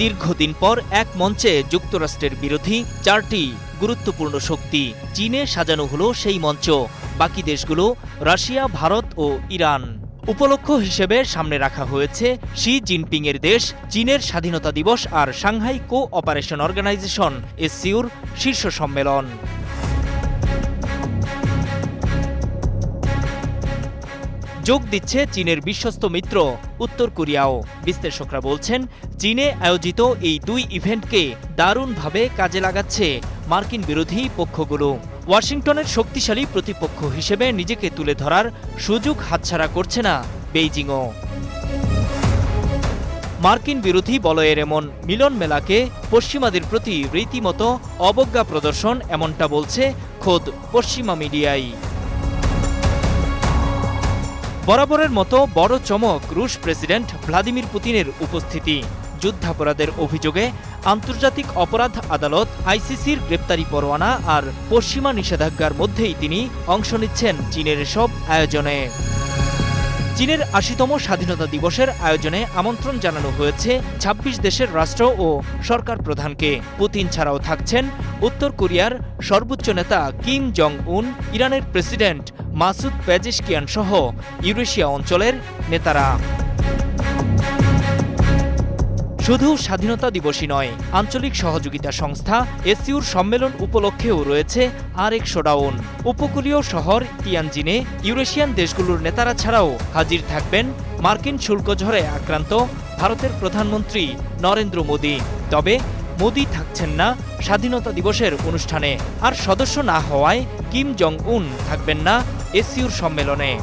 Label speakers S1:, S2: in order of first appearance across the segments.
S1: দীর্ঘদিন পর এক মঞ্চে যুক্তরাষ্ট্রের বিরোধী চারটি গুরুত্বপূর্ণ শক্তি চীনে সাজানো হলো সেই মঞ্চ। বাকি দেশগুলো রাশিয়া, ভারত ও ইরান। উপলক্ষ হিসেবে সামনে রাখা হয়েছে শি জিনপিংয়ের দেশ, চীনের স্বাধীনতা দিবস আর সাংহাই কো অপারেশন অর্গানাইজেশন, এসসিউর শীর্ষ সম্মেলন। যোগ দিচ্ছে চীনের বিশ্বস্ত মিত্র, উত্তর কোরিয়াও। বিশ্লেষকরা বলছেন, চীনে আয়োজিত এই দুই ইভেন্টকে দারুণভাবে কাজে লাগাচ্ছে মার্কিন বিরোধী পক্ষগুলো। ওয়াশিংটনের শক্তিশালী প্রতিপক্ষ হিসেবে নিজেকে তুলে ধরার সুযোগ হাতছাড়া করছে না বেইজিংও। মার্কিন বিরোধী বলয়ের এমন মিলন মেলাকে পশ্চিমাদের প্রতি রীতিমতো অবজ্ঞা প্রদর্শন এমনটা বলছে খোদ পশ্চিমা মিডিয়াই। বরাবরের মতো বড় চমক রুশ প্রেসিডেন্ট ভ্লাদিমির পুতিনের উপস্থিতি। যুদ্ধাপরাধের অভিযোগে আন্তর্জাতিক অপরাধ আদালত আইসিসির গ্রেপ্তারি পরোয়ানা আর পশ্চিমা নিষেধাজ্ঞার মধ্যেই তিনি অংশ নিচ্ছেন চীনের সব আয়োজনে। চীনের আশিতম স্বাধীনতা দিবসের আয়োজনে আমন্ত্রণ জানানো হয়েছে ২৬ দেশের রাষ্ট্র ও সরকার প্রধানকে। পুতিন ছাড়াও থাকছেন উত্তর কোরিয়ার সর্বোচ্চ নেতা কিম জং উন ইরানের প্রেসিডেন্ট মাসুদ পেজিশকিয়ান সহ ইউরেশিয়া অঞ্চলের নেতারা। শুধু স্বাধীনতা দিবসই নয়, আঞ্চলিক সহযোগিতা সংস্থা এসিউর সম্মেলন উপলক্ষেও রয়েছে আরেক শোডাউন। উপকূলীয় শহর তিয়ানজিনে ইউরেশিয়ান দেশগুলোর নেতারা ছাড়াও হাজির থাকবেন মার্কিন শুল্ক ঝড়ে আক্রান্ত ভারতের প্রধানমন্ত্রী নরেন্দ্র মোদী। তবে মোদী থাকছেন না স্বাধীনতা দিবসের অনুষ্ঠানে, আর সদস্য না হওয়ায় কিম জং উন থাকবেন না এসিউর সম্মেলনে।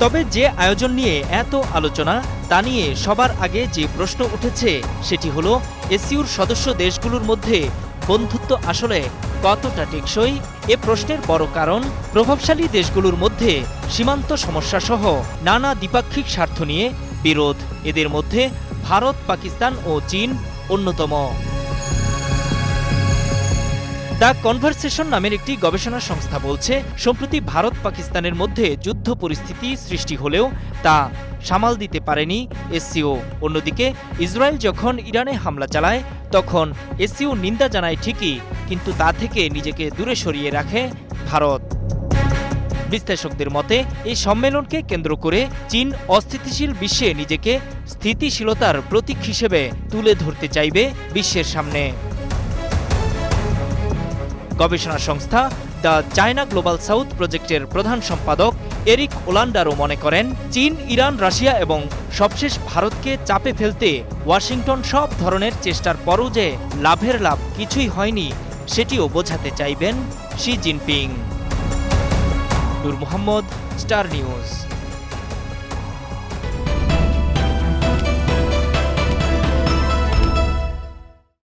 S1: তবে যে আয়োজন নিয়ে এত আলোচনা, তা নিয়ে সবার আগে যে প্রশ্ন উঠেছে, সেটি হল এসিউর সদস্য দেশগুলোর মধ্যে বন্ধুত্ব আসলে কতটা টেকসই? এ প্রশ্নের বড় কারণ, প্রভাবশালী দেশগুলোর মধ্যে সীমান্ত সমস্যা সহ নানা দ্বিপাক্ষিক স্বার্থ নিয়ে বিরোধ। এদের মধ্যে ভারত, পাকিস্তান ও চীন অন্যতম। দ্য কনভারসেশন নামের একটি গবেষণা সংস্থা বলছে, সম্প্রতি ভারত পাকিস্তানের মধ্যে যুদ্ধ পরিস্থিতি সৃষ্টি হলেও তা সামাল দিতে পারেনি এসসিও। অন্যদিকে, ইসরায়েল যখন ইরানে হামলা চালায়, তখন এসসিও নিন্দা জানায় ঠিকই, কিন্তু তা থেকে নিজেকে দূরে সরিয়ে রাখে ভারত। বিশ্লেষকদের মতে, এই সম্মেলনকে কেন্দ্র করে চীন অস্থিতিশীল বিশ্বে নিজেকে স্থিতিশীলতার প্রতীক হিসেবে তুলে ধরতে চাইবে বিশ্বের সামনে। গবেষণা সংস্থা দ্য চায়না গ্লোবাল সাউথ প্রজেক্টের প্রধান সম্পাদক এরিক ওলান্ডারও মনে করেন, চীন, ইরান, রাশিয়া এবং সবশেষ ভারতকে চাপে ফেলতে ওয়াশিংটন সব ধরনের চেষ্টার পরও যে লাভের লাভ কিছুই হয়নি, সেটিও বোঝাতে চাইবেন Xi Jinping. Noor Mohammad, Star News.